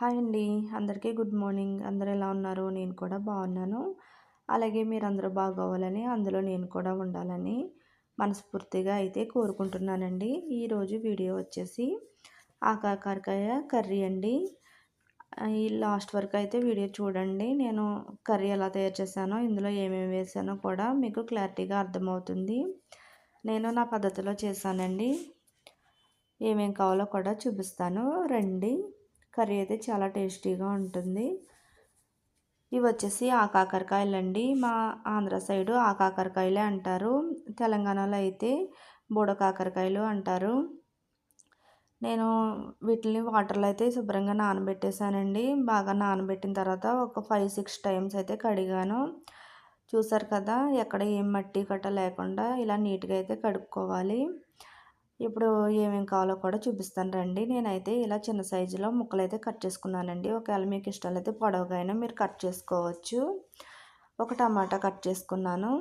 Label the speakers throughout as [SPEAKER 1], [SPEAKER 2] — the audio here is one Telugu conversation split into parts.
[SPEAKER 1] హాయ్ అండి. అందరికీ గుడ్ మార్నింగ్. అందరూ ఎలా ఉన్నారు? నేను కూడా బాగున్నాను. అలాగే మీరు అందరూ బాగోవాలని అందులో నేను కూడా ఉండాలని మనస్ఫూర్తిగా అయితే కోరుకుంటున్నానండి. ఈరోజు వీడియో వచ్చేసి ఆకాకరకాయ కర్రీ అండి. ఈ లాస్ట్ వరకు అయితే వీడియో చూడండి. నేను కర్రీ ఎలా తయారు చేశానో ఇందులో ఏమేమి వేసానో కూడా మీకు క్లారిటీగా అర్థమవుతుంది. నేను నా పద్ధతిలో చేశానండి. ఏమేమి కావాలో కూడా చూపిస్తాను. రండి. కర్రీ అయితే చాలా టేస్టీగా ఉంటుంది. ఇవి వచ్చేసి ఆకాకరకాయలండి మా ఆంధ్ర సైడు ఆకాకరకాయలే అంటారు. తెలంగాణలో అయితే బూడకాకరకాయలు అంటారు. నేను వీటిని వాటర్లో అయితే శుభ్రంగా నానబెట్టేశానండి. బాగా నానబెట్టిన తర్వాత ఒక ఫైవ్ సిక్స్ టైమ్స్ అయితే కడిగాను. చూసారు కదా ఎక్కడ ఏం మట్టి కట్ట లేకుండా ఇలా నీట్గా అయితే కడుక్కోవాలి. ఇప్పుడు ఏమేమి కావాలో కూడా చూపిస్తాను రండి. నేనైతే ఇలా చిన్న సైజులో ముక్కలు అయితే కట్ చేసుకున్నానండి. ఒకవేళ మీకు ఇష్టాలైతే అయితే పొడవుగా అయినా మీరు కట్ చేసుకోవచ్చు. ఒక టమాటా కట్ చేసుకున్నాను.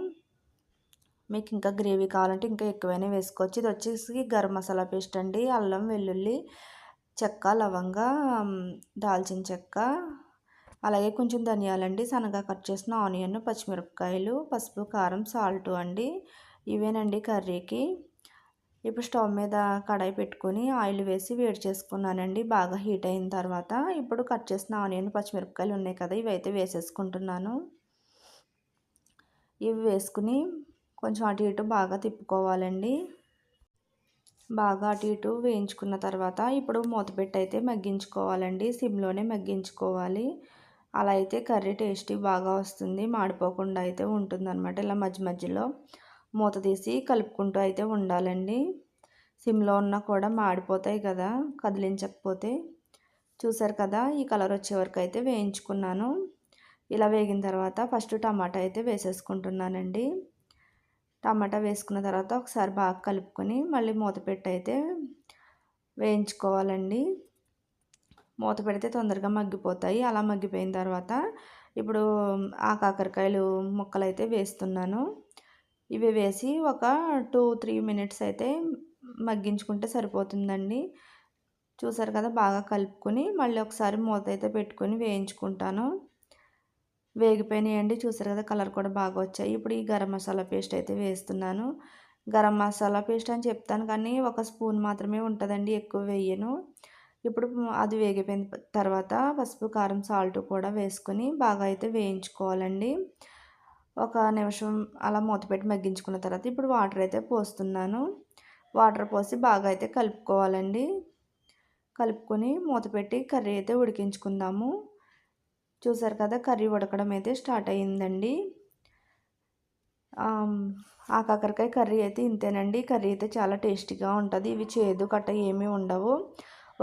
[SPEAKER 1] మీకు ఇంకా గ్రేవీ కావాలంటే ఇంకా ఎక్కువైనా వేసుకోవచ్చు. ఇది వచ్చేసి గరం మసాలా పేస్ట్ అండి. అల్లం వెల్లుల్లి చెక్క లవంగ దాల్చిన చెక్క అలాగే కొంచెం ధనియాలండి సన్నగా కట్ చేసిన ఆనియన్ పచ్చిమిరపకాయలు పసుపు కారం సాల్ట్ అండి. ఇవేనండి కర్రీకి. ఇప్పుడు స్టవ్ మీద కడాయి పెట్టుకొని ఆయిల్ వేసి వేడి చేసుకున్నానండి. బాగా హీట్ అయిన తర్వాత ఇప్పుడు కట్ చేసిన ఆనియన్ పచ్చిమిరపకాయలు ఉన్నాయి కదా ఇవి అయితే వేసేసుకుంటున్నాను. ఇవి వేసుకుని కొంచెం అటు ఇటు బాగా తిప్పుకోవాలండి. బాగా అటు ఇటు వేయించుకున్న తర్వాత ఇప్పుడు మూతపెట్టి అయితే మగ్గించుకోవాలండి. సిమ్లోనే మగ్గించుకోవాలి. అలా అయితే కర్రీ టేస్టీ బాగా వస్తుంది. మాడిపోకుండా అయితే ఉంటుందన్నమాట ఇలా మధ్య మధ్యలో. మూత తీసి కలుపుకుంటూ అయితే ఉండాలండి. సిమ్లో ఉన్నా కూడా మాడిపోతాయి కదా కదిలించకపోతే. చూసారు కదా ఈ కలర్ వచ్చే వరకు అయితే వేయించుకున్నాను. ఇలా వేగిన తర్వాత ఫస్ట్ టమాటా అయితే వేసేసుకుంటున్నానండి. టమాటా వేసుకున్న తర్వాత ఒకసారి బాగా కలుపుకొని మళ్ళీ మూత పెట్టి అయితే వేయించుకోవాలండి. మూత పెడితే తొందరగా మగ్గిపోతాయి. అలా మగ్గిపోయిన తర్వాత ఇప్పుడు ఆ కాకరకాయలు ముక్కలు అయితే వేస్తున్నాను. ఇవి వేసి ఒక టూ త్రీ మినిట్స్ అయితే మగ్గించుకుంటే సరిపోతుందండి. చూసారు కదా బాగా కలుపుకొని మళ్ళీ ఒకసారి మూత అయితే పెట్టుకొని వేయించుకుంటాను. వేగిపోయినాయండి. చూసారు కదా కలర్ కూడా బాగా వచ్చాయి. ఇప్పుడు ఈ గరం మసాలా పేస్ట్ అయితే వేస్తున్నాను. గరం మసాలా పేస్ట్ అని చెప్తాను కానీ ఒక స్పూన్ మాత్రమే ఉంటుందండి ఎక్కువ వేయను. ఇప్పుడు అది వేగిపోయిన తర్వాత పసుపు కారం సాల్ట్ కూడా వేసుకొని బాగా అయితే వేయించుకోవాలండి. ఒక నిమిషం అలా మూతపెట్టి మగ్గించుకున్న తర్వాత ఇప్పుడు వాటర్ అయితే పోస్తున్నాను. వాటర్ పోసి బాగా అయితే కలుపుకోవాలండి. కలుపుకొని మూత పెట్టి కర్రీ అయితే ఉడికించుకుందాము. చూసారు కదా కర్రీ ఉడకడం అయితే స్టార్ట్ అయ్యిందండి. ఆ కాకరకాయ కర్రీ అయితే ఇంతేనండి. కర్రీ అయితే చాలా టేస్టీగా ఉంటుంది. ఇవి చేదు కట్ట ఏమీ ఉండవు.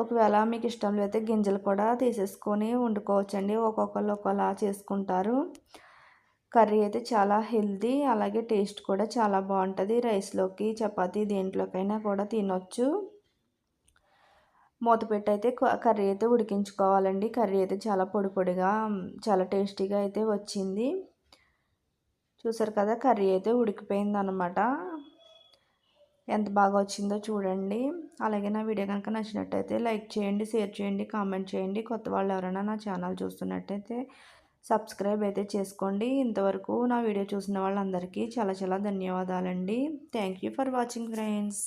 [SPEAKER 1] ఒకవేళ మీకు ఇష్టం లేకపోతే గింజలు కూడా తీసేసుకొని వండుకోవచ్చండి. ఒక్కొక్కరు ఒకలా చేసుకుంటారు. కర్రీ అయితే చాలా హెల్తీ అలాగే టేస్ట్ కూడా చాలా బాగుంటుంది. రైస్లోకి చపాతీ దేంట్లోకైనా కూడా తినొచ్చు. మూతపెట్టి అయితే కర్రీ అయితే ఉడికించుకోవాలండి. కర్రీ అయితే చాలా పొడి పొడిగా చాలా టేస్టీగా అయితే వచ్చింది. చూసారు కదా కర్రీ అయితే ఉడికిపోయింది అనమాట ఎంత బాగా వచ్చిందో చూడండి. అలాగే నా వీడియో కనుక నచ్చినట్టయితే లైక్ చేయండి షేర్ చేయండి కామెంట్ చేయండి. కొత్త వాళ్ళు ఎవరైనా నా ఛానల్ చూస్తున్నట్టయితే సబ్స్క్రైబ్ అయితే చేసుకోండి. ఇంతవరకు నా వీడియో చూసిన వాళ్ళందరికీ చాలా చాలా ధన్యవాదాలండి. Thank you for watching friends.